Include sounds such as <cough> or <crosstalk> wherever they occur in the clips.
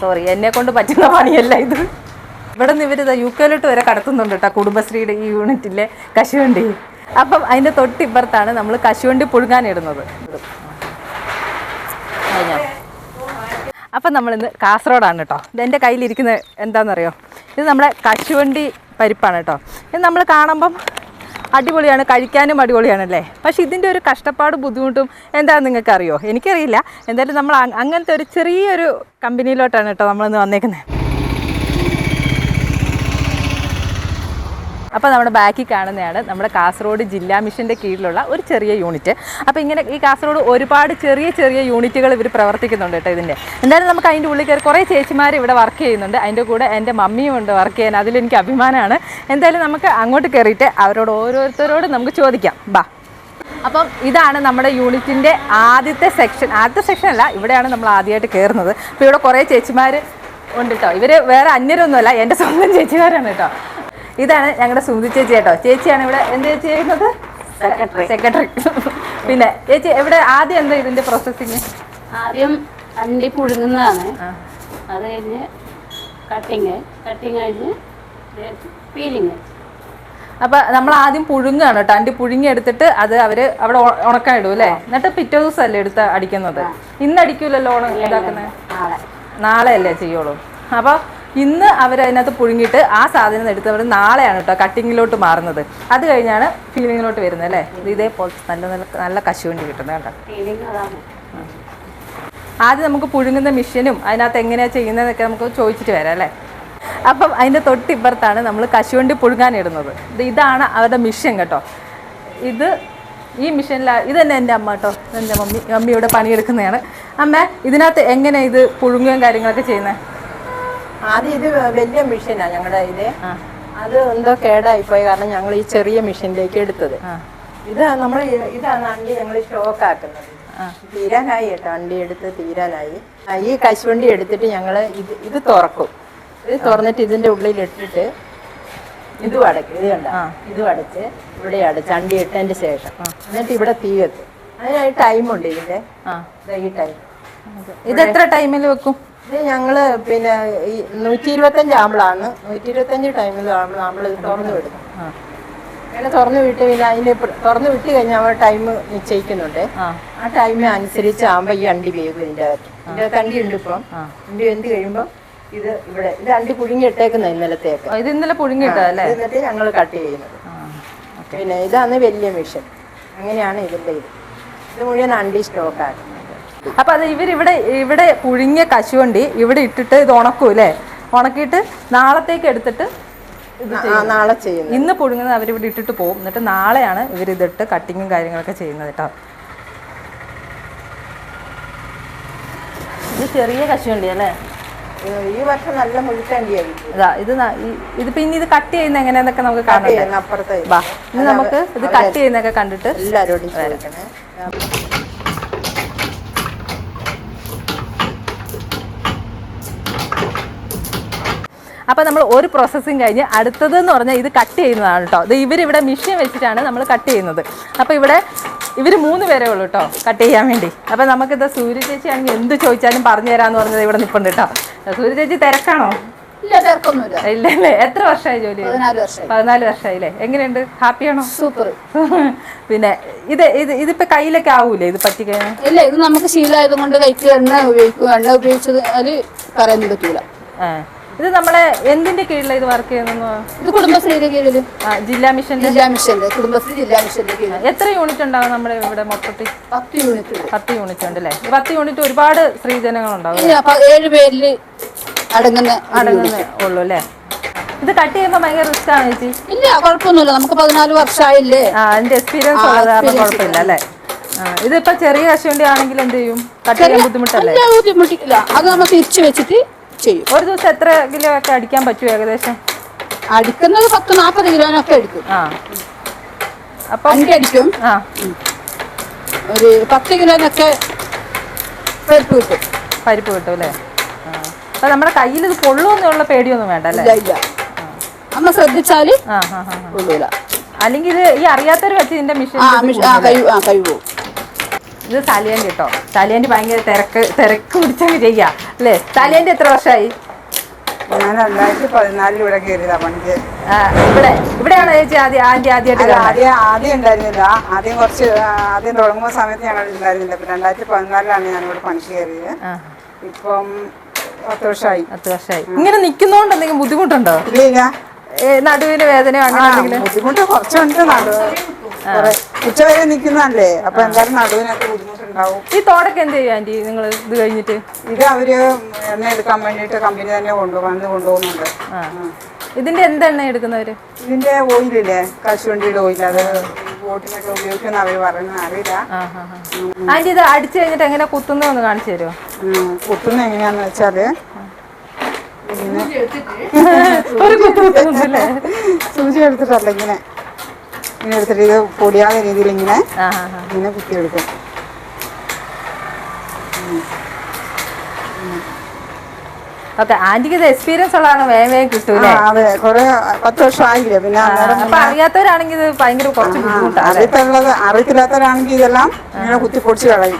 Sorry എന്നെ കൊണ്ട് പറ്റുന്ന പണിയല്ല ഇത്. ഇവിടെ നിന്ന് ഇവരിത് യു കെയിലോട്ട് വരെ കടത്തുന്നുണ്ട് കേട്ടോ കുടുംബശ്രീയുടെ ഈ യൂണിറ്റിലെ കശുവണ്ടി. അപ്പം അതിന്റെ തൊട്ടിപ്പുറത്താണ് നമ്മൾ കശുവണ്ടി പുഴുങ്ങാനിടുന്നത് കഴിഞ്ഞോ? അപ്പം നമ്മളിന്ന് കാസർഗോഡാണ് കേട്ടോ ഇത് എന്റെ കയ്യിലിരിക്കുന്ന എന്താണെന്നറിയോ ഇത് നമ്മുടെ കശുവണ്ടി പരിപ്പാണ് കേട്ടോ ഇത് നമ്മൾ കാണുമ്പം അടിപൊളിയാണ് കഴിക്കാനും അടിപൊളിയാണ് അല്ലേ പക്ഷേ ഇതിന്റെ ഒരു കഷ്ടപ്പാട് ബുദ്ധിമുട്ടും എന്താണെന്ന് നിങ്ങൾക്ക് അറിയോ എനിക്കറിയില്ല. എന്തായാലും നമ്മൾ അങ്ങനത്തെ ഒരു ചെറിയൊരു കമ്പനിയിലോട്ടാണ് കേട്ടോ നമ്മളിന്ന് വന്നേക്കുന്നത്. അപ്പോൾ നമ്മുടെ ബാക്കിൽ കാണുന്നതാണ് നമ്മുടെ കാസർഗോഡ് ജില്ലാ മിഷന്റെ കീഴിലുള്ള ഒരു ചെറിയ യൂണിറ്റ്. അപ്പോൾ ഇങ്ങനെ ഈ കാസർഗോഡ് ഒരുപാട് ചെറിയ ചെറിയ യൂണിറ്റുകൾ ഇവർ പ്രവർത്തിക്കുന്നുണ്ട് കേട്ടോ ഇതിന്റെ എന്തായാലും നമുക്ക് അതിന്റെ ഉള്ളിൽ കയറി കുറേ ചേച്ചിമാർ ഇവിടെ വർക്ക് ചെയ്യുന്നുണ്ട്. അതിന്റെ കൂടെ എന്റെ മമ്മിയും ഉണ്ട് വർക്ക് ചെയ്യാൻ. അതിലെനിക്ക് അഭിമാനമാണ് എന്തായാലും നമുക്ക് അങ്ങോട്ട് കയറിയിട്ട് അവരോട് ഓരോരുത്തരോട് നമുക്ക് ചോദിക്കാം. ബാ. അപ്പം ഇതാണ് നമ്മുടെ യൂണിറ്റിന്റെ ആദ്യത്തെ സെക്ഷൻ ആദ്യത്തെ സെക്ഷൻ അല്ല ഇവിടെയാണ് നമ്മൾ ആദ്യമായിട്ട് കയറുന്നത്. അപ്പോൾ ഇവിടെ കുറേ ചേച്ചിമാർ ഉണ്ട് കേട്ടോ. ഇവർ വേറെ അന്യരൊന്നുമല്ല എന്റെ സ്വന്തം ചേച്ചിമാരാണ് കേട്ടോ. ഇതാണ് ഞങ്ങളുടെ സുമതി ചേച്ചി കേട്ടോ. ചേച്ചിയാണ് ഇവിടെ എന്ത് ചേച്ചി ചെയ്യുന്നത്? സെക്രട്ടറി സെക്രട്ടറി <laughs> പിന്നെ ചേച്ചി എവിടെ ആദ്യം എന്താ ഇതിന്റെ പ്രോസസ്സിങ് ആദ്യം അണ്ടി പുഴുങ്ങുന്നതാണ്. അത് കഴിഞ്ഞ് കട്ടിങ് കട്ടിങ് കഴിഞ്ഞ് പീലിങ് അപ്പോൾ നമ്മൾ ആദ്യം പുഴുങ്ങാണ് കേട്ടോ. അണ്ടി പുഴുങ്ങി എടുത്തിട്ട് അത് അവർ അവിടെ ഉണക്കാൻ ഇടും അല്ലേ? എന്നിട്ട് പിറ്റേ ദിവസം അല്ലേ എടുത്ത് അടിക്കുന്നത്? ഇന്ന് അടിക്കൂലല്ലോ ഇതാക്കുന്നത് നാളെ. അല്ലേ ചെയ്യുള്ളൂ. അപ്പോൾ ഇന്ന് അവരതിനകത്ത് പുഴുങ്ങിയിട്ട് ആ സാധനം എടുത്തവർ നാളെയാണ് കേട്ടോ കട്ടിങ്ങിലോട്ട് മാറുന്നത്. അത് കഴിഞ്ഞാണ് ഫീലിങ്ങിലോട്ട് വരുന്നത് അല്ലേ? ഇതേപോലെ നല്ല നല്ല നല്ല കശുവണ്ടി കിട്ടുന്നത് കേട്ടോ ആദ്യം നമുക്ക് പുഴുങ്ങുന്ന മെഷീനും അതിനകത്ത് എങ്ങനെയാണ് ചെയ്യുന്നതെന്നൊക്കെ നമുക്ക് ചോദിച്ചിട്ട് വരാം അല്ലേ? അപ്പം അതിന്റെ തൊട്ടിപ്പുറത്താണ് നമ്മൾ കശുവണ്ടി പുഴുങ്ങാനിടുന്നത് ഇത് ഇതാണ് അവരുടെ മിഷൻ കേട്ടോ. ഇത് ഈ മിഷനിൽ ഇത് തന്നെ എന്റെ അമ്മ കേട്ടോ. എന്റെ മമ്മി മമ്മി ഇവിടെ പണിയെടുക്കുന്നതാണ്. അമ്മ ഇതിനകത്ത് എങ്ങനെ ഇത് പുഴുങ്ങുകയും കാര്യങ്ങളൊക്കെ ചെയ്യുന്നത് ആദ്യം ഇത് വലിയ മെഷീനാണ് ഞങ്ങളുടെ ഇത് അത് എന്തോ കേടായിപ്പോയി കാരണം ഞങ്ങൾ ഈ ചെറിയ മെഷീനിലേക്ക് എടുത്തത്. ഇത് നമ്മൾ ഇതാണ് അണ്ടി ഞങ്ങൾ സ്റ്റോക്ക് ആക്കുന്നത് തീരാനായി കേട്ടോ അണ്ടി എടുത്ത് തീരാനായി. ഈ കശുവണ്ടി എടുത്തിട്ട് ഞങ്ങൾ ഇത് ഇത് തുറക്കും. ഇത് തുറന്നിട്ട് ഇതിന്റെ ഉള്ളിൽ ഇട്ടിട്ട് ഇത് അടയ്ക്കും ഇത് കണ്ട? ഇത് അടച്ച് ഇവിടെ അടച്ച് അണ്ടി ഇട്ടതിന്റെ ശേഷം. എന്നിട്ട് ഇവിടെ തീ വെക്കും. അതിനായി ടൈമുണ്ട് ഇതിന്റെ. ഈ ടൈം. ഇത് എത്ര ടൈമിൽ വെക്കും? ഇത് ഞങ്ങൾ പിന്നെ ഈ നൂറ്റി ഇരുപത്തഞ്ച് ആമ്പിളാണ് നൂറ്റി ഇരുപത്തഞ്ച് ടൈമിൽ നമ്മൾ തുറന്നു വിടും. അങ്ങനെ തുറന്നു വിട്ട് പിന്നെ അതിന് തുറന്നു വിട്ട് കഴിഞ്ഞാൽ നമ്മൾ ടൈം നിശ്ചയിക്കുന്നുണ്ട്. ആ. ടൈം അനുസരിച്ച് ആകുമ്പോൾ ഈ അണ്ടി വേകും ഇതിന്റെ അകത്ത്. ഇതിന്റെ അകത്ത് അണ്ടി ഉണ്ട് ഇപ്പം. അണ്ടി വെന്ത് കഴിയുമ്പോൾ ഇത് ഇവിടെ ഇത് അണ്ടി പുഴുങ്ങി ഇട്ടേക്കുന്ന ഇന്നലത്തേക്ക് ഇത് ഇന്നലെ പുഴുങ്ങി ഇട്ടതല്ലേ എന്നിട്ട് ഞങ്ങൾ കട്ട് ചെയ്യുന്നത്. പിന്നെ ഇതാണ് വലിയ മിഷൻ അങ്ങനെയാണ് ഇതിന്റെ ഇത്. ഇത് മുഴുവൻ അണ്ടി സ്റ്റോക്ക് ആക്കുന്നത് അപ്പൊ അത് ഇവരിവിടെ ഇവിടെ പുഴുങ്ങിയ കശുവണ്ടി ഇവിടെ ഇട്ടിട്ട് ഇത് ഉണക്കും അല്ലേ ഉണക്കിയിട്ട് നാളത്തേക്ക് എടുത്തിട്ട് നാളെ ചെയ്യുന്നത്. ഇന്ന് പുഴുങ്ങുന്നത് അവരിവിടെ ഇട്ടിട്ട് പോകും. എന്നിട്ട് നാളെയാണ് ഇവരിതിട്ട് കട്ടിങ്ങും കാര്യങ്ങളൊക്കെ ചെയ്യുന്നത് കേട്ടോ ഇത് ചെറിയ കശുവണ്ടി അല്ലേ ഈ വർഷം നല്ല മുഴുക്കണ്ടിയായിരിക്കും. ഇതാ ഇത് ഇത് പിന്നെ ഇത് കട്ട് ചെയ്യുന്ന എങ്ങനെയാന്നൊക്കെ നമുക്ക് കാണാം അപ്പുറത്തെ. ഇത് നമുക്ക് ഇത് കട്ട് ചെയ്യുന്നൊക്കെ കണ്ടിട്ട് എല്ലാരോടും അപ്പോൾ നമ്മൾ ഒരു പ്രോസസ്സിങ് കഴിഞ്ഞ് അടുത്തത് എന്ന് പറഞ്ഞാൽ ഇത് കട്ട് ചെയ്യുന്നതാണ് കേട്ടോ ഇത് ഇവരിവിടെ മെഷീൻ വെച്ചിട്ടാണ് നമ്മൾ കട്ട് ചെയ്യുന്നത്. അപ്പോൾ ഇവിടെ ഇവർ മൂന്ന് പേരേ ഉള്ളൂ കേട്ടോ കട്ട് ചെയ്യാൻ വേണ്ടി. അപ്പോൾ നമുക്കിത് സൂര്യ ചേച്ചി ആണെങ്കിൽ എന്ത് ചോദിച്ചാലും പറഞ്ഞു തരാമെന്ന് പറഞ്ഞത് ഇവിടെ നിൽപ്പുണ്ട് കേട്ടോ സൂര്യ ചേച്ചി തിരക്കാണോ? ഇല്ല തിരക്കൊന്നുമില്ല. ഇല്ല അല്ലേ എത്ര വർഷമായി ജോലി? പതിനാല് വർഷമായി. പതിനാല് വർഷമായില്ലേ? എങ്ങനെയുണ്ട്? ഹാപ്പിയാണോ സൂപ്പർ പിന്നെ ഇത് ഇത് ഇതിപ്പോ കയ്യിലൊക്കെ ആവൂലേ? ഇത് പറ്റിക്കഴിഞ്ഞാൽ ഇല്ല ഇത് നമുക്ക് ശീലമായത് കൊണ്ട് കൈക്ക് എണ്ണ ഉപയോഗിക്കും. എണ്ണ ഉപയോഗിച്ചത് അതിൽ പറയാൻ പറ്റൂല. ഇത് നമ്മളെ എന്തിന്റെ കീഴിലാണ് ഇത് വർക്ക് ചെയ്യുന്നത്? ഇത് കുടുംബശ്രീയുടെ കീഴിൽ ജില്ലാ മിഷൻ ജില്ലാ മിഷന്റെ കുടുംബശ്രീ ജില്ലാ മിഷന്റെ കീഴിൽ എത്ര യൂണിറ്റ് ഉണ്ടാവും നമ്മുടെ ഇവിടെ മൊത്തത്തിൽ? പത്ത് യൂണിറ്റ്. പത്ത് യൂണിറ്റ് ഉണ്ട് അല്ലേ? പത്ത് യൂണിറ്റ് ഒരുപാട് സ്ത്രീജനങ്ങളുണ്ടാവും ഉണ്ടാവും ഏഴ് പേരിൽ അടങ്ങുന്ന അടങ്ങുന്ന ഉള്ളു അല്ലേ? ഇത് കട്ട് ചെയ്യുമ്പോ ഭയങ്കര റിസ്ക് ആണ് ചേച്ചി? ഇല്ല കുഴപ്പമൊന്നുമില്ല. നമുക്ക് പതിനാല് വർഷമായില്ലേ? ആ അതിന്റെ എക്സ്പീരിയൻസ് ഉള്ളത് കാരണം കുഴപ്പമില്ല അല്ലേ? ഇതിപ്പോ ചെറിയ കശുവണ്ടി ആണെങ്കിൽ എന്ത് ചെയ്യും? കട്ട് ചെയ്യാൻ ബുദ്ധിമുട്ടല്ലേ? ബുദ്ധിമുട്ടില്ല. അത് നമ്മൾ തിരിച്ചു വെച്ചിട്ട് ചെയ്യും. ഒരു ദിവസം എത്ര കിലോ ഒക്കെ അടിക്കാൻ പറ്റുമോ ഏകദേശം? അടിക്കുന്നത് പത്ത് നാൽപ്പത് കിലോനൊക്കെ അടിക്കും ആ. അപ്പം അടിക്കും. ആ. ഒരു പത്ത് കിലോനൊക്കെ പരിപ്പ് കിട്ടും. പരിപ്പ് കിട്ടും അല്ലേ? അപ്പൊ നമ്മുടെ കയ്യിൽ ഇത് പൊള്ളുമെന്നുള്ള പേടിയൊന്നും വേണ്ട അല്ലേ? ഇല്ല നമ്മൾ ശ്രദ്ധിച്ചാൽ അല്ലെങ്കിൽ ഇത് ഈ അറിയാത്തൊരു വെച്ച് ഇതിന്റെ മിഷൻ കഴിവ് കഴിവ് കഴിവ് ഇത് തലേന്റെ കേട്ടോ തലേന്റെ ഭയങ്കര തിരക്ക് തിരക്ക് പിടിച്ചങ്ങ് ചെയ്യാം അല്ലേ? തലേന്റെ എത്ര വർഷമായി ഞാൻ രണ്ടായിരത്തി പതിനാലിൽ ഇവിടെ കയറിയതാ പണിക്ക്. ഇവിടെ ഇവിടെയാണോ ചേച്ചി ആദ്യം ആദ്യം ആദ്യമായിട്ട് ആദ്യം ആദ്യം ഉണ്ടായിരുന്നില്ല. ആദ്യം കുറച്ച് ആദ്യം തുടങ്ങുന്ന സമയത്ത് ഞങ്ങൾ ഉണ്ടായിരുന്നില്ല. ഇപ്പൊ രണ്ടായിരത്തി പതിനാലിലാണ് ഇവിടെ പണിക്ക് കയറിയത്. ഇപ്പം പത്ത് വർഷമായി പത്ത് വർഷമായി ഇങ്ങനെ നിൽക്കുന്നോണ്ട് എന്തെങ്കിലും ബുദ്ധിമുട്ടുണ്ടോ? ഇല്ല നടുവിന് വേദന അങ്ങനെ ബുദ്ധിമുട്ട് കുറച്ചുണ്ട് നടു കുറെ. ഉച്ചവരെ നിൽക്കുന്നതല്ലേ അപ്പൊ എന്തായാലും നടുവിനൊക്കെ ബുദ്ധിമുട്ടുണ്ടാവും. ഈ തോടൊക്കെ എന്ത് ചെയ്യാൻ ആന്റി നിങ്ങൾ ഇത് കഴിഞ്ഞിട്ട്? ഇത് അവർ എണ്ണ എടുക്കാൻ വേണ്ടിട്ട് കമ്പനി തന്നെ കൊണ്ടുവന്ന് കൊണ്ടുപോകുന്നുണ്ട്. ഇതിന്റെ എന്ത് എണ്ണ എടുക്കുന്നവര്? ഇതിന്റെ ഓയിലില്ലേ? കശുവണ്ടിയുടെ ഓയിൽ. അത് ബോട്ടിനൊക്കെ ഉപയോഗിക്കുന്ന അവർ പറയുന്നത്. അറിയില്ല. ആന്റി ഇത് അടിച്ചു കഴിഞ്ഞിട്ട് എങ്ങനെ കുത്തുന്നതെന്ന് കാണിച്ചു തരുമോ കുത്തുന്ന എങ്ങനെയാന്ന് വെച്ചാൽ ഒരു കുത്തു കുത്തുന്നുണ്ടല്ലേ സൂചി എടുത്തിട്ടല്ല ഇങ്ങനെ. ഇങ്ങനെ എടുത്തിട്ട് ഇത് പൊടിയാതെ രീതിയിൽ ഇങ്ങനെ. ഇങ്ങനെ കുത്തിയെടുക്കും. ഓക്കെ ആന്റിക്ക് ഇത് എക്സ്പീരിയൻസ് ഉള്ളതാണ് വേഗം വേഗം കിട്ടൂലേ അതെ കുറെ പത്ത് വർഷം ആയില്ലേ പിന്നെ അപ്പൊ അറിയാത്തവരാണെങ്കിൽ ഇത് ഭയങ്കര കുറച്ച് ബുദ്ധിമുട്ടാണ് അറിയത്തുള്ളത് അറിയത്തില്ലാത്തവരാണെങ്കിൽ ഇതെല്ലാം ഇങ്ങനെ കുത്തി പൊടിച്ച് കളയും.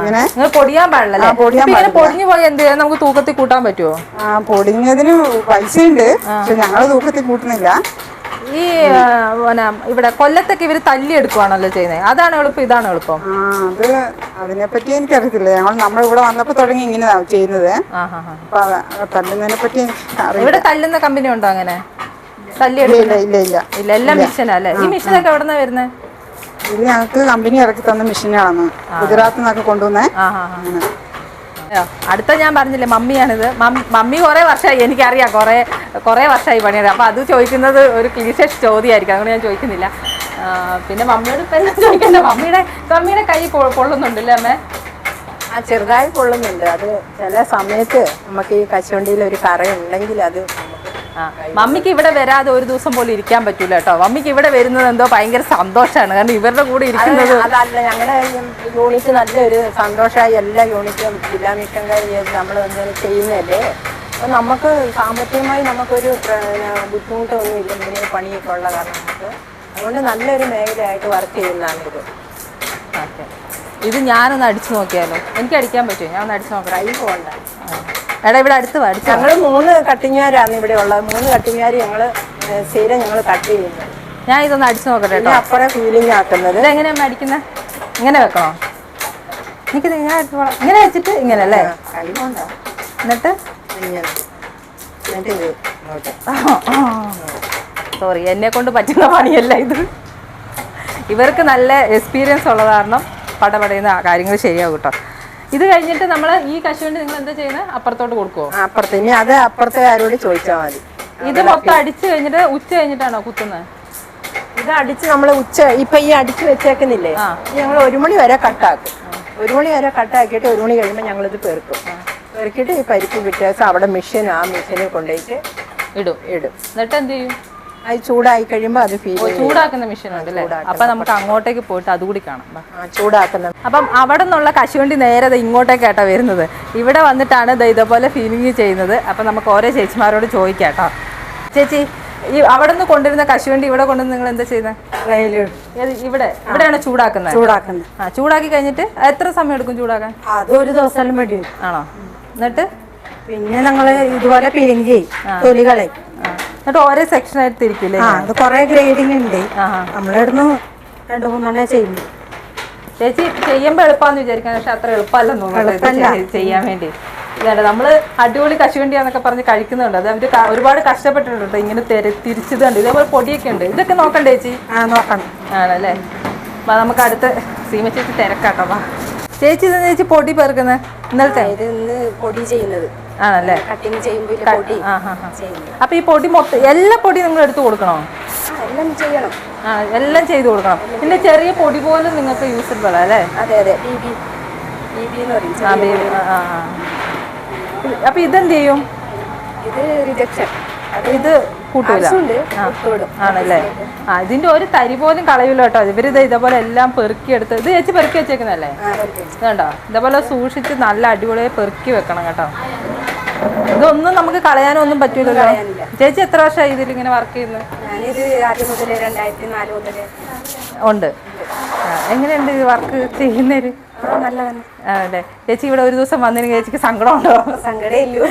ഇങ്ങനെ? നിങ്ങൾ പൊടിയാൻ പാടില്ലല്ലേ? ആ, പൊടിയാൻ ഇങ്ങനെ പാടില്ല. പൊടിഞ്ഞു പോയി എന്ത് ചെയ്യാൻ നമുക്ക് തൂക്കത്തിൽ കൂട്ടാൻ പറ്റുമോ ആ പൊടിഞ്ഞതിന് പൈസ ഉണ്ട് പക്ഷെ ഞങ്ങൾ തൂക്കത്തിൽ കൂട്ടുന്നില്ല. ഈ പിന്നെ ഇവിടെ കൊല്ലത്തൊക്കെ ഇവർ തല്ലി എടുക്കുവാണല്ലോ ചെയ്യുന്നത് അതാണ് എളുപ്പം ഇതാണ് എളുപ്പം. ആ അത് അതിനെപ്പറ്റി എനിക്കറിയത്തില്ല. ഞങ്ങൾ നമ്മൾ ഇവിടെ വന്നപ്പോൾ തുടങ്ങി ഇങ്ങനെ ചെയ്യുന്നത്. ആഹാ ഹാ ഹാ അപ്പൊ അത് തല്ലുന്നതിനെ പറ്റി എനിക്ക് അറിയില്ല ഇവിടെ തല്ലുന്ന കമ്പനി ഉണ്ടോ അങ്ങനെ? ഇല്ല ഇല്ല ഇല്ല. ഇല്ല എല്ലാം മിഷനാ അല്ലേ? ഈ മിഷനൊക്കെ എവിടെ നിന്നാ വരുന്നത് ഇത് ഞങ്ങൾക്ക് കമ്പനി ഇറക്കി തന്ന മെഷീനാണ് ഗുജറാത്തിൽ നിന്നൊക്കെ കൊണ്ടുവന്നേ. ആ ഹാ ഹാ അയ്യോ, അടുത്ത ഞാൻ പറഞ്ഞില്ലേ മമ്മിയാണിത്. മമ്മി കുറേ വർഷമായി എനിക്കറിയാം കുറേ കുറേ വർഷമായി പണിയത് അപ്പോൾ അത് ചോദിക്കുന്നത് ഒരു ക്ലീശസ് ചോദ്യമായിരിക്കും അതുകൊണ്ട് ഞാൻ ചോദിക്കുന്നില്ല. പിന്നെ മമ്മിയോട് ഇപ്പം എന്താ ചോദിക്കണ്ട? മമ്മിയുടെ മമ്മിയുടെ കൈ പൊള്ളുന്നുണ്ടല്ലേ അമ്മേ? ആ ചെറുതായി കൊള്ളുന്നുണ്ട് അത് ചില സമയത്ത് നമുക്ക് ഈ കശുവണ്ടിയിൽ ഒരു കറ ഉണ്ടെങ്കിൽ അത് മമ്മിക്ക് ഇവിടെ വരാതെ ഒരു ദിവസം പോലും ഇരിക്കാൻ പറ്റൂല കേട്ടോ. മമ്മിക്ക് ഇവിടെ വരുന്നത് എന്തോ ഭയങ്കര സന്തോഷമാണ് കാരണം ഇവരുടെ കൂടെ ഇരിക്കുന്നത് അതല്ല ഞങ്ങളുടെ യൂണിറ്റ് നല്ലൊരു സന്തോഷമായി എല്ലാ യൂണിറ്റും ജില്ലാ മിഷൻ കഴിഞ്ഞ് നമ്മൾ ചെയ്യുന്നതല്ലേ? അപ്പോൾ നമുക്ക് സാമ്പത്തികമായി നമുക്കൊരു ബുദ്ധിമുട്ടൊന്നും ഇല്ല. ഇങ്ങനെ പണിയൊക്കെ ഉള്ള കാരണം നമുക്ക്. അതുകൊണ്ട് നല്ലൊരു മേഖലയായിട്ട് വർക്ക് ചെയ്യുന്നതാണ് ഇത്. ഓക്കെ. ഇത് ഞാനൊന്ന് അടിച്ചു നോക്കിയാലോ? എനിക്ക് അടിക്കാൻ പറ്റുമോ? ഞാൻ ഒന്ന് അടിച്ചു നോക്കാം കൈ പോകണ്ട എടാ ഇവിടെ അടുത്ത് വാ, അടിച്ചോ ഞങ്ങൾ മൂന്ന് കട്ടിങ്ങാരാണ് ഇവിടെ ഉള്ളത്. മൂന്ന് കട്ടിങ്ങാര് ഞങ്ങൾ സീര ഞങ്ങൾ കട്ട് ചെയ്യുന്നത് ഞാൻ ഇതൊന്ന് അടിച്ചു നോക്കട്ടെ കേട്ടോ. അപ്പുറം ഫീലിംഗ് ആക്കുന്നത്. ഇതെങ്ങനെയാ അടിക്കുന്നത് ഇങ്ങനെ വെക്കണോ? എനിക്കിത് ഞാൻ എടുത്തോളാം ഇങ്ങനെ വെച്ചിട്ട് ഇങ്ങനെ അല്ലേ? എന്നിട്ട്? ഇത് സോറി എന്നെ കൊണ്ട് പറ്റുന്ന പണിയല്ല ഇത്. ഇവർക്ക് നല്ല എക്സ്പീരിയൻസ് ഉള്ളത് കാരണം പടപടയുന്ന കാര്യങ്ങൾ ശരിയാവും കേട്ടോ. ഇത് കഴിഞ്ഞിട്ട് നമ്മൾ ഈ കശുവണ്ടി നിങ്ങൾ എന്താ ചെയ്യുന്നത് അപ്പുറത്തോട്ട് കൊടുക്കുമോ ആ, അപ്പുറത്ത്. ഇനി അത് അപ്പുറത്തെ ആരോട് ചോദിച്ചാൽ മതി. ഇത് മൊത്തം അടിച്ചു കഴിഞ്ഞിട്ട് ഉച്ച കഴിഞ്ഞിട്ടാണോ കുത്തുന്നത് ഇത് അടിച്ച് നമ്മൾ ഉച്ച ഇപ്പൊ ഈ അടിച്ച് വെച്ചേക്കുന്നില്ലേ. ഞങ്ങൾ ഒരു മണി വരെ കട്ടാക്കും. ഒരു മണി വരെ കട്ടാക്കിയിട്ട് ഒരു മണി കഴിയുമ്പോൾ ഞങ്ങൾ ഇത് പെറുക്കും പെറുക്കിയിട്ട് ഈ പരിപ്പ് വിട്ടേസം അവിടെ മെഷീൻ ആ മെഷീനിൽ കൊണ്ടുപോയിട്ട് ഇടും. ഇടും. എന്നിട്ട് എന്ത് ചെയ്യും? അത് ചൂടായി കഴിയുമ്പോൾ അത് ഫീൽ ചൂടാക്കുന്ന മെഷീൻ ഉണ്ട് അല്ലേ അപ്പൊ നമുക്ക് അങ്ങോട്ടേക്ക് പോയിട്ട് അതുകൂടി കാണാം. ചൂടാക്കുന്ന. അപ്പം അവിടെ നിന്നുള്ള കശുവണ്ടി നേരെ ഇങ്ങോട്ടേക്കാട്ടോ വരുന്നത്. ഇവിടെ വന്നിട്ടാണ് ഇതേപോലെ ഫീലിംഗ് ചെയ്യുന്നത്. അപ്പം നമുക്ക് ഓരോ ചേച്ചിമാരോട് ചോദിക്കാട്ടോ ചേച്ചി ഈ അവിടെ നിന്ന് കൊണ്ടുവരുന്ന കശുവണ്ടി ഇവിടെ കൊണ്ടുവന്ന് നിങ്ങൾ എന്താ ചെയ്യുന്നത് ഇവിടെ? ഇവിടെയാണ് ചൂടാക്കുന്നത്? ചൂടാക്കുന്നത്. ആ ചൂടാക്കി കഴിഞ്ഞിട്ട് എത്ര സമയം എടുക്കും ചൂടാക്കാൻ? അത് ഒരു ദിവസം വേണ്ടി ആണോ? എന്നിട്ട്? പിന്നെ ഞങ്ങൾ ഇതുപോലെ പിരിഞ്ഞ് ചെയ്യും. തൊലികളെ. എന്നിട്ട് ഓരോ സെക്ഷനായിട്ട് തിരിക്കില്ലേ? ആ അത് കുറെ ഗ്രേഡിംഗ് ഉണ്ട്. നമ്മളിടുന്നു രണ്ടു മൂന്നെണ്ണേ ചെയ്യുന്നു ചേച്ചി ചെയ്യുമ്പോൾ എളുപ്പമാന്ന് വിചാരിക്കാൻ പക്ഷെ അത്ര എളുപ്പമല്ലെന്ന് തോന്നുന്നു. ചെയ്യാൻ വേണ്ടി. ഇതാണ് നമ്മൾ അടിപൊളി കശുവണ്ടിയാന്നൊക്കെ പറഞ്ഞ് കഴിക്കുന്നുണ്ട്. അത് അവർ ഒരുപാട് കഷ്ടപ്പെട്ടിട്ടുണ്ട്. ഇങ്ങനെ തെര- തിരിച്ചതുണ്ട് ഇതേപോലെ പൊടിയൊക്കെ ഉണ്ട്. ഇതൊക്കെ നോക്കണ്ടേ ചേച്ചി? ആ നോക്കണം ആണല്ലേ? വാ നമുക്ക് അടുത്ത സീമ ചേച്ചി തിരക്കാട്ടോ ചേച്ചി ചേച്ചി പൊടി പെറുക്കുന്നത് ഇന്നലത്തെ? ഇത് ഇന്ന് പൊടി ചെയ്യുന്നത്. ആണല്ലേ? കട്ടിങ് ചെയ്യുമ്പോൾ പൊടി അപ്പൊ ഈ പൊടി മൊത്തം എല്ലാ പൊടിയും നിങ്ങൾ എടുത്തു കൊടുക്കണോ? എല്ലാം ചെയ്യണം. ആ എല്ലാം ചെയ്തു കൊടുക്കണം. പിന്നെ ചെറിയ പൊടി പോലും നിങ്ങൾക്ക് യൂസ്ഫുൾ അല്ലേ? അതെ അതെ. അപ്പൊ ഇതെന്ത് ചെയ്യും? ഇത് റിജക്ഷൻ ഇത് കൂട്ടൂല. ആണല്ലേ? ആ ഇതിന്റെ ഒരു തരി പോലും കളയൂല കേട്ടോ. ഇവർ ഇത് ഇതേപോലെ എല്ലാം പെറുക്കിയെടുത്ത് ഇത് ചേച്ചി പെറുക്കി വെച്ചേക്കുന്നല്ലേ. കണ്ടോ ഇതേപോലെ സൂക്ഷിച്ച് നല്ല അടിപൊളിയായി പെറുക്കി വെക്കണം കേട്ടോ. ഇതൊന്നും നമുക്ക് കളയാനൊന്നും പറ്റൂലല്ലോ. പറ്റൂല ചേച്ചി എത്ര വർഷമായി ഇതിൽ ഇങ്ങനെ വർക്ക് ചെയ്യുന്നത് ഉണ്ട്. എങ്ങനെയുണ്ട് എങ്ങനെയുണ്ട് വർക്ക് ചെയ്യുന്നൊരു അതെ ചേച്ചി ഇവിടെ ഒരു ദിവസം വന്നതിന് ചേച്ചിക്ക് സങ്കടമുണ്ടോ സങ്കടേ ഇല്ലു.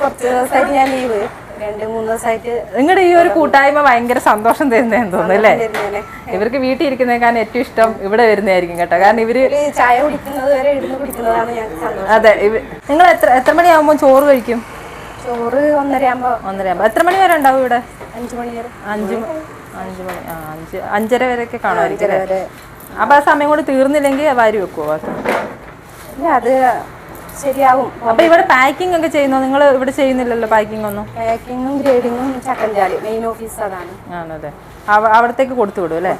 കുറച്ച് ദിവസമായിട്ട് ഞാൻ ലീവ് രണ്ട് മൂന്ന് ദിവസമായിട്ട് നിങ്ങളുടെ ഈ ഒരു കൂട്ടായ്മ ഭയങ്കര സന്തോഷം തരുന്നതെന്ന് തോന്നുന്നു അല്ലേ? ഇവർക്ക് വീട്ടിൽ ഇരിക്കുന്നതിനേക്കാൾ ഏറ്റവും ഇഷ്ടം ഇവിടെ വരുന്നതായിരിക്കും കേട്ടോ. കാരണം ഇവർ ചായ കുടിക്കുന്നത് വരെ ഇരുന്ന് കുടിക്കുന്നതാണ് അതെ നിങ്ങൾ എത്ര എത്ര മണിയാകുമ്പോൾ ചോറ് കഴിക്കും? ചോറ് ഒന്നര ആകുമ്പോ ഒന്നര ആകുമ്പോൾ എത്ര മണി വരെ ഉണ്ടാവും ഇവിടെ? അഞ്ചു മണി വരെ. അഞ്ച് മണി ആ അഞ്ച് അഞ്ചര വരെയൊക്കെ കാണുമായിരിക്കും അപ്പൊ ആ സമയം കൂടി തീർന്നില്ലെങ്കിൽ വാരി വെക്കുവോ? അത് ശരിയാവും. അപ്പൊ ഇവിടെ പാക്കിംഗ് ഒക്കെ ചെയ്യുന്നോ? നിങ്ങൾ ഇവിടെ ചെയ്യുന്നില്ലല്ലോ പാക്കിംഗ് ഒന്നും? പാക്കിങ്ങും ഗ്രേഡിങ്ങും മെയിൻ ഓഫീസ് അതാണ്. അവിടത്തേക്ക് കൊടുത്തു വിടും അല്ലേ?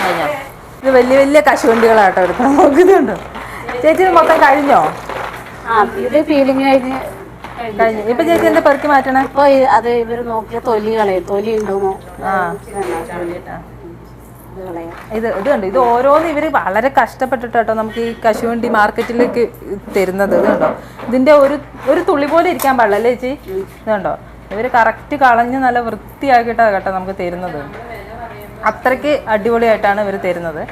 കഴിഞ്ഞോ? ഇത് വലിയ വലിയ കശുവണ്ടികളാട്ടോ എടുക്കാൻ നോക്കുന്നുണ്ടോ. ചേച്ചി ഇത് മൊത്തം കഴിഞ്ഞോ? ഇത് ഫീലിംഗ് കഴിഞ്ഞ് കഴിഞ്ഞു. ഇപ്പൊ ചേച്ചി എന്താ പെറുക്കി മാറ്റണേ? അത് ഇവർ നോക്കിയ തൊലി കളയും തൊലി ഉണ്ടോ ആ. ഇത് ഇത് കണ്ടോ? ഇത് ഓരോന്ന് ഇവർ വളരെ കഷ്ടപ്പെട്ടിട്ട് കേട്ടോ നമുക്ക് ഈ കശുവണ്ടി മാർക്കറ്റിലേക്ക് തരുന്നത്. ഇത് കണ്ടോ? ഇതിന്റെ ഒരു ഒരു തുള്ളി പോലെ ഇരിക്കാൻ പാടില്ല അല്ലേ ചേച്ചി? ഇത് കണ്ടോ? ഇവർ കറക്റ്റ് കളഞ്ഞ് നല്ല വൃത്തിയാക്കിയിട്ടാണ് കേട്ടോ നമുക്ക് തരുന്നത്. അത്രയ്ക്ക് അടിപൊളിയായിട്ടാണ് ഇവർ തരുന്നത്.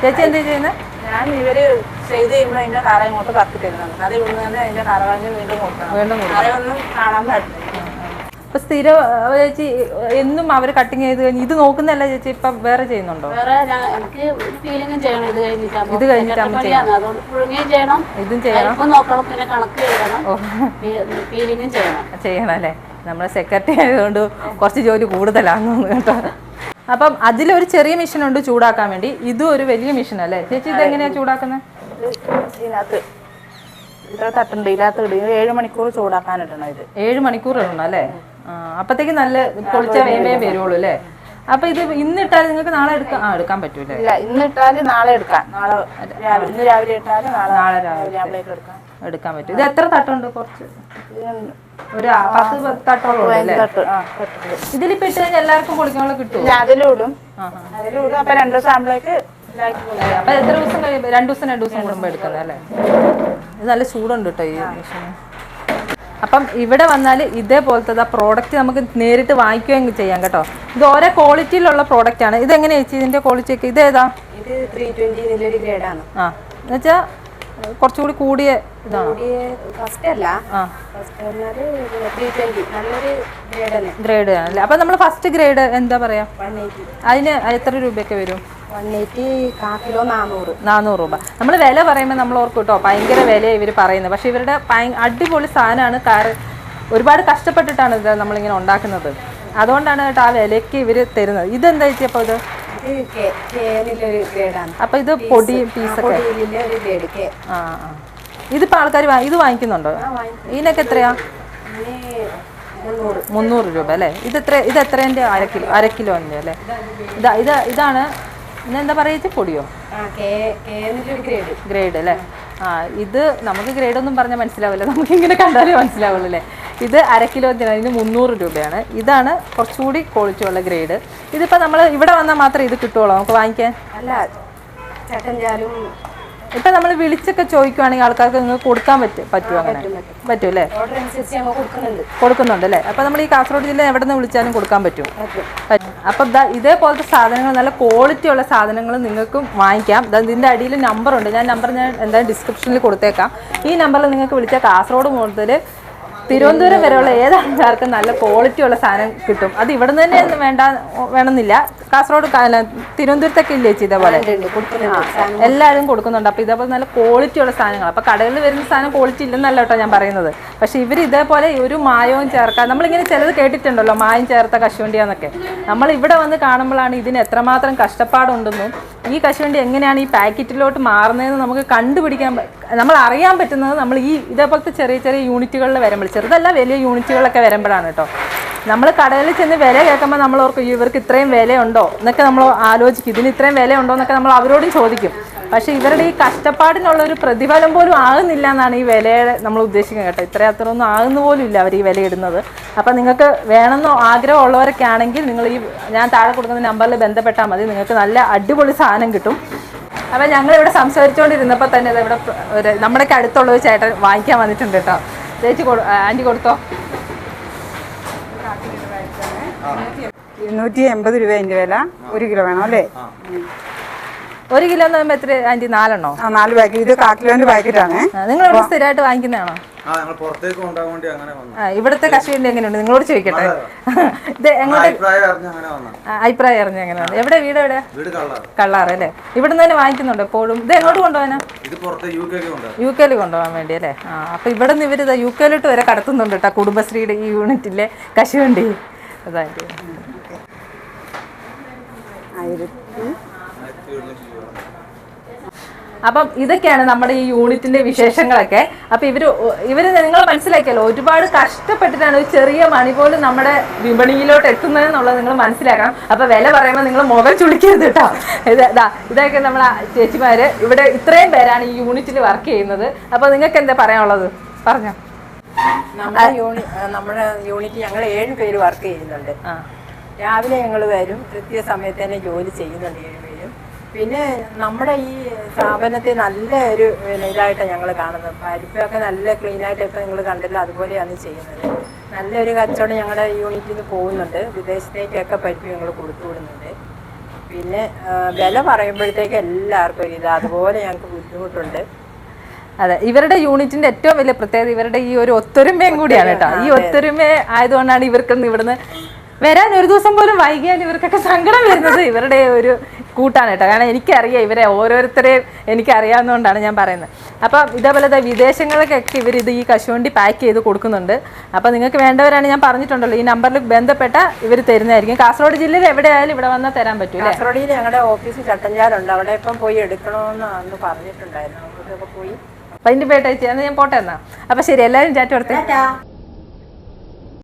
ചേച്ചി എന്താ ചെയ്യുന്നത് ഞാൻ ഇവർ ചെയ്ത് കഴിയുമ്പോൾ അതിന്റെ കറ ഇങ്ങോട്ട് കത്തി തരുന്നുണ്ട് അത് ഇവിടുന്ന് തന്നെ അതിന്റെ കറ വീണ്ടും കൊടുക്കണം. വീണ്ടും കാണാൻ പാടില്ല. അപ്പൊ സ്ഥിരം ചേച്ചി എന്നും അവർ കട്ടിങ് ചെയ്ത് കഴിഞ്ഞ് ഇത് നോക്കുന്നല്ല ചേച്ചി ഇപ്പൊ വേറെ ചെയ്യുന്നുണ്ടോ? വേറെ ഞാൻ- എനിക്ക് ഫീലിംഗും ചെയ്യണം ഇത് കഴിഞ്ഞിട്ട് ഇത് അതുകൊണ്ട് ചെയ്യണം. ഇതും ചെയ്യണം. നോക്കണം പിന്നെ കണക്ക് ചെയ്യണം ഫീലിംഗും ചെയ്യണം. ചെയ്യണം അല്ലേ? നമ്മുടെ സെക്രട്ടറി ആയതുകൊണ്ട് കുറച്ച് ജോലി കൂടുതലാണെന്ന് കേട്ടോ. അപ്പം അതിലൊരു ചെറിയ മെഷീൻ ഉണ്ട് ചൂടാക്കാൻ വേണ്ടി. ഇതും ഒരു വലിയ മെഷീൻ അല്ലേ? ചേച്ചി ഇത് എങ്ങനെയാ ചൂടാക്കുന്നത് ഇതിനകത്ത് തട്ടുണ്ട്? ഇതിനകത്ത് ഇടും. ഇത് ഏഴ് മണിക്കൂർ ചൂടാക്കാൻ ഇടണം ഇത്. ഏഴ് മണിക്കൂർ ഇടണം അല്ലേ? അപ്പത്തേക്ക് നല്ല പൊളിച്ച വേമേ വരുള്ളൂ അല്ലേ? അപ്പൊ ഇത് ഇന്നിട്ടാൽ നിങ്ങൾക്ക് നാളെ എടുക്കാൻ ആ എടുക്കാൻ പറ്റൂലേ ഇല്ല നാളെ എടുക്കാം. നാളെ രാവിലെ ഇന്ന് രാവിലെ ഇട്ടാൽ നാളെ രാവിലെ എടുക്കാം. എടുക്കാൻ പറ്റും. ഇത് എത്ര തട്ടുണ്ട് കുറച്ച്. ഒരു പത്ത് തട്ടോളം ഇതിലിപ്പോ ഇട്ട് കഴിഞ്ഞാൽ എല്ലാവർക്കും കുളിക്കാനുള്ള കിട്ടും അപ്പൊ രണ്ട് ദിവസം ആകുമ്പോഴേക്ക് അപ്പൊ എത്ര ദിവസം കഴിയുമ്പോ രണ്ടു ദിവസം രണ്ടു ദിവസം കൂടുമ്പോ എടുക്കുന്നത് അല്ലേ? ഇത് നല്ല ചൂടുണ്ട് കേട്ടോ ഈ മെഷീന്. അപ്പം ഇവിടെ വന്നാൽ ഇതേപോലത്തെ പ്രോഡക്റ്റ് നമുക്ക് നേരിട്ട് വാങ്ങിക്കുകയും ചെയ്യാം കേട്ടോ. ഇത് ഓരോ ക്വാളിറ്റിയിലുള്ള പ്രോഡക്റ്റ് ആണ്. ഇത് എങ്ങനെയാ ചേച്ചി ഇതിന്റെ ക്വാളിറ്റി ഒക്കെ? ഇത് ഏതാ? ഇത് ത്രീ ട്വന്റി ഗ്രേഡാണ് ആ. എന്നുവെച്ചാ കുറച്ചുകൂടി കൂടിയ ഇതാണ്. ഫസ്റ്റ് അല്ല. ഗ്രേഡ് ആണല്ലേ അപ്പം നമ്മൾ ഫസ്റ്റ് ഗ്രേഡ് എന്താ പറയാ? അതിന് എത്ര രൂപയൊക്കെ വരും? വൺ എയ്റ്റി കാ കിലോ നാനൂറ് നാനൂറ് രൂപ. നമ്മൾ വില പറയുമ്പോൾ നമ്മൾ ഓർക്കും കേട്ടോ ഭയങ്കര വിലയാണ് ഇവർ പറയുന്നത്. പക്ഷേ ഇവരുടെ അടിപൊളി സാധനമാണ് കാരണം ഒരുപാട് കഷ്ടപ്പെട്ടിട്ടാണ് ഇത് നമ്മളിങ്ങനെ ഉണ്ടാക്കുന്നത്. അതുകൊണ്ടാണ് കേട്ടോ ആ വിലയ്ക്ക് ഇവർ തരുന്നത്. ഇതെന്താ ചേച്ചി അപ്പോൾ ഇത്? അപ്പൊ ഇത് പൊടി പീസൊക്കെ? ആ ആ. ഇതിപ്പോൾ ആൾക്കാർ ഇത് വാങ്ങിക്കുന്നുണ്ടോ? ഇതിനൊക്കെ എത്രയാ? മുന്നൂറ്. മുന്നൂറ് രൂപ അല്ലേ? ഇത് എത്ര ഇത് എത്രേന്റെ അര കിലോ അര കിലോന്റെ അല്ലേ? ഇതാ ഇത് ഇതാണ് ഇതെന്താ പറയുക? ചേച്ചി പൊടിയോ? ഗ്രേഡ്. അല്ലേ? ആ ഇത് നമുക്ക് ഗ്രേഡ് ഒന്നും പറഞ്ഞാൽ മനസ്സിലാവില്ല. നമുക്ക് ഇങ്ങനെ കണ്ടാലേ മനസ്സിലാവുള്ളൂ അല്ലേ? ഇത് അര കിലോ ഇതിന് മുന്നൂറ് രൂപയാണ്. ഇതാണ് കുറച്ചുകൂടി ക്വാളിറ്റി ഉള്ള ഗ്രേഡ്. ഇതിപ്പോൾ നമ്മൾ ഇവിടെ വന്നാൽ മാത്രമേ ഇത് കിട്ടുള്ളൂ നമുക്ക് വാങ്ങിക്കാൻ? അല്ല ചട്ടഞ്ചാലും ഇപ്പം നമ്മൾ വിളിച്ചൊക്കെ ചോദിക്കുവാണെങ്കിൽ ആൾക്കാർക്ക് നിങ്ങൾക്ക് കൊടുക്കാൻ പറ്റും പറ്റുമോ അങ്ങനെ? പറ്റും അല്ലേ കൊടുക്കുന്നുണ്ട്. അല്ലേ അപ്പൊ നമ്മൾ ഈ കാസർഗോഡ് ജില്ല എവിടെ നിന്ന് വിളിച്ചാലും കൊടുക്കാൻ പറ്റും. അപ്പൊ. ഇതേപോലത്തെ സാധനങ്ങൾ നല്ല ക്വാളിറ്റി ഉള്ള സാധനങ്ങൾ നിങ്ങൾക്കും വാങ്ങിക്കാം. ഇതിന്റെ അടിയിൽ നമ്പർ ഉണ്ട്. ഞാൻ നമ്പർ ഞാൻ എന്തായാലും ഡിസ്ക്രിപ്ഷനിൽ കൊടുത്തേക്കാം. ഈ നമ്പറിൽ നിങ്ങൾക്ക് വിളിച്ചാൽ കാസർഗോഡ് മുതൽ തിരുവനന്തപുരം വരെയുള്ള ഏതാൾക്കാർക്കും നല്ല ക്വാളിറ്റി ഉള്ള സാധനം കിട്ടും. അത് ഇവിടെ നിന്ന് തന്നെ ഒന്നും വേണ്ട വേണമെന്നില്ല. കാസർഗോഡ് തിരുവനന്തപുരത്തൊക്കെ ഇല്ലേ ഇതേപോലെ? എല്ലാവരും കൊടുക്കുന്നുണ്ട്. അപ്പോൾ ഇതേപോലെ നല്ല ക്വാളിറ്റി ഉള്ള സാധനങ്ങൾ അപ്പോൾ കടകളിൽ വരുന്ന സാധനം ക്വാളിറ്റി ഇല്ലെന്നല്ല കേട്ടോ ഞാൻ പറയുന്നത്. പക്ഷേ ഇവർ ഇതേപോലെ ഒരു മായവും ചേർക്കാൻ നമ്മളിങ്ങനെ ചിലത് കേട്ടിട്ടുണ്ടല്ലോ മായം ചേർത്ത കശുവണ്ടിയാന്നൊക്കെ നമ്മൾ ഇവിടെ വന്ന് കാണുമ്പോഴാണ് ഇതിന് എത്രമാത്രം കഷ്ടപ്പാടുണ്ടെന്നും ഈ കശുവണ്ടി എങ്ങനെയാണ് ഈ പാക്കറ്റിലോട്ട് മാറുന്നതെന്ന് നമുക്ക് കണ്ടുപിടിക്കാൻ നമ്മൾ അറിയാൻ പറ്റുന്നത് നമ്മൾ ഈ ഇതേപോലത്തെ ചെറിയ ചെറിയ യൂണിറ്റുകളിൽ വരുമ്പോൾ ചെറുതല്ല വലിയ യൂണിറ്റുകളൊക്കെ വരുമ്പോഴാണ് കേട്ടോ. നമ്മൾ കടയിൽ ചെന്ന് വില കേൾക്കുമ്പോൾ നമ്മൾ ഓർക്കും "അയ്യോ, ഇവർക്ക് ഇത്രയും വിലയുണ്ടോ? എന്നൊക്കെ നമ്മൾ ആലോചിക്കും. ഇതിന് ഇത്രയും വിലയുണ്ടോ? എന്നൊക്കെ നമ്മൾ അവരോടും ചോദിക്കും. പക്ഷേ ഇവരുടെ ഈ കഷ്ടപ്പാടിനുള്ള ഒരു പ്രതിഫലം പോലും ആകുന്നില്ല എന്നാണ് ഈ വിലയുടെ നമ്മൾ ഉദ്ദേശിക്കുന്നത് കേട്ടോ. ഇത്ര അത്ര ഒന്നും ആകുന്ന പോലും ഇല്ല അവർ ഈ വില ഇടുന്നത് അപ്പം നിങ്ങൾക്ക് വേണമെന്നോ ആഗ്രഹമുള്ളവരൊക്കെ ആണെങ്കിൽ നിങ്ങൾ ഈ ഞാൻ താഴെ കൊടുക്കുന്ന നമ്പറിൽ ബന്ധപ്പെട്ടാൽ മതി. നിങ്ങൾക്ക് നല്ല അടിപൊളി സാധനം കിട്ടും. അപ്പം ഞങ്ങൾ ഇവിടെ സംസാരിച്ചുകൊണ്ടിരുന്നപ്പോൾ തന്നെ ദാ ഇവിടെ ഒരു നമ്മുടെ അടുത്തുള്ള ഒരു ചേട്ടൻ വാങ്ങിക്കാൻ വന്നിട്ടുണ്ട് കേട്ടോ ചേച്ചി കൊടു ആന്റി കൊടുത്തോ? ഇരുന്നൂറ്റി എൺപത് രൂപ അതിന്റെ വില. ഒരു കിലോ വേണം അല്ലേ. ഒരു കിലോ എന്ന് പറയുമ്പോൾ എത്ര? ആന്റി നാലെണ്ണോ? ആ നാല് പാക്കറ്റ് ഇത് കാക്കിലോന്റെ ആണ്. നിങ്ങൾ ഇവിടെ സ്ഥിരമായിട്ട് വാങ്ങിക്കുന്നതാണോ? ആ ഇവിടുത്തെ കശുവണ്ടി എങ്ങനെയുണ്ട്? നിങ്ങളോട് ചോദിക്കട്ടെ. <laughs> ഇത് എങ്ങോട്ട്? അഭിപ്രായം അറിഞ്ഞ് അങ്ങനെ വന്ന. ആ, അഭിപ്രായം അറിഞ്ഞ എങ്ങനെയാണ് എവിടെ? വീട് എവിടെ? വീട് കള്ളാറ്. അല്ലെ അല്ലേ? ഇവിടുന്ന് തന്നെ വാങ്ങിക്കുന്നുണ്ട് എപ്പോഴും? ഇത് എങ്ങോട്ട് കൊണ്ടുപോകാനാ? ഇത് പുറത്ത് യു കെയിൽ കൊണ്ടുപോകാൻ വേണ്ടി അല്ലേ? ആ അപ്പോൾ ഇവിടെ നിന്ന് ഇവർ യു കെയിലോട്ട് വരെ കടത്തുന്നുണ്ട് കേട്ടോ കുടുംബശ്രീയുടെ ഈ യൂണിറ്റിലെ കശുവണ്ടി. അതായത്. ആയിരത്തി അപ്പം ഇതൊക്കെയാണ് നമ്മുടെ ഈ യൂണിറ്റിന്റെ വിശേഷങ്ങളൊക്കെ. അപ്പൊ ഇവർ ഇവർ നിങ്ങൾ മനസ്സിലാക്കിയല്ലോ ഒരുപാട് കഷ്ടപ്പെട്ടിട്ടാണ് ഒരു ചെറിയ മണി പോലും നമ്മുടെ വിപണിയിലോട്ട് എത്തുന്നത് എന്നുള്ളത് നിങ്ങൾ മനസ്സിലാക്കണം. അപ്പൊ വില പറയുമ്പോൾ നിങ്ങൾ മുഖം ചുളിക്കരുത് കേട്ടോ. ഇതാ ഇതൊക്കെ നമ്മളെ ചേച്ചിമാര് ഇവിടെ ഇത്രയും പേരാണ് ഈ യൂണിറ്റിൽ വർക്ക് ചെയ്യുന്നത്. അപ്പൊ നിങ്ങൾക്ക് എന്താ പറയാനുള്ളത്? പറഞ്ഞോ. നമ്മുടെ യൂണി നമ്മുടെ യൂണിറ്റ് ഞങ്ങൾ ഏഴ് പേര് വർക്ക് ചെയ്യുന്നുണ്ട്. രാവിലെ ഞങ്ങൾ വരും കൃത്യ സമയത്ത് തന്നെ ജോലി ചെയ്യുന്നുണ്ട് ഏഴ് പിന്നെ നമ്മുടെ ഈ സ്ഥാപനത്തെ നല്ല ഒരു ഇതായിട്ടാണ് ഞങ്ങൾ കാണുന്നത്. പരിപ്പൊക്കെ നല്ല ക്ലീൻ ആയിട്ട് ഇപ്പം നിങ്ങൾ കണ്ടില്ല അതുപോലെയാണ് ചെയ്യുന്നത്. നല്ലൊരു കച്ചവടം ഞങ്ങളുടെ യൂണിറ്റിൽ നിന്ന് പോകുന്നുണ്ട്. വിദേശത്തേക്കൊക്കെ പരിപ്പ് ഞങ്ങൾ കൊടുത്തുവിടുന്നുണ്ട് പിന്നെ വില പറയുമ്പോഴത്തേക്ക് എല്ലാവർക്കും ഒരു ഇത് അതുപോലെ ഞങ്ങൾക്ക് ബുദ്ധിമുട്ടുണ്ട്. അതെ ഇവരുടെ യൂണിറ്റിന്റെ ഏറ്റവും വലിയ പ്രത്യേകത ഇവരുടെ ഈ ഒരു ഒത്തൊരുമയും കൂടിയാണ് കേട്ടോ. ഈ ഒത്തൊരുമ ആയതുകൊണ്ടാണ് ഇവർക്ക് ഇവിടുന്ന് വരാൻ ഒരു ദിവസം പോലും വൈകിയാൽ ഇവർക്കൊക്കെ സങ്കടം വരുന്നത്. ഇവരുടെ ഒരു കൂട്ടാണ് കേട്ടോ. കാരണം എനിക്കറിയാം ഇവരെ ഓരോരുത്തരെയും എനിക്കറിയാവുന്നതുകൊണ്ടാണ് ഞാൻ പറയുന്നത്. അപ്പോൾ ഇതേപോലെ തന്നെ വിദേശങ്ങളിലേക്കൊക്കെ ഇവർ ഇത് ഈ കശുവണ്ടി പാക്ക് ചെയ്ത് കൊടുക്കുന്നുണ്ട്. അപ്പോൾ നിങ്ങൾക്ക് വേണ്ടവരാണ് ഞാൻ പറഞ്ഞിട്ടുണ്ടല്ലോ ഈ നമ്പറിൽ ബന്ധപ്പെട്ട ഇവർ തരുന്നതായിരിക്കും. കാസർഗോഡ് ജില്ലയിൽ എവിടെയായാലും ഇവിടെ വന്നാൽ തരാൻ പറ്റും കാസർഗോഡ് ഞങ്ങളുടെ ഓഫീസ് ചട്ടഞ്ചാലുണ്ട്. അവിടെ ഇപ്പം പോയി എടുക്കണമെന്ന് പറഞ്ഞിട്ടുണ്ടായിരുന്നു. പോയി. അപ്പം അതിന്റെ പേട്ട ഞാൻ പോട്ടെ എന്നാ. അപ്പം ശരി എല്ലാവരും ചാറ്റ് കൊടുത്തേ.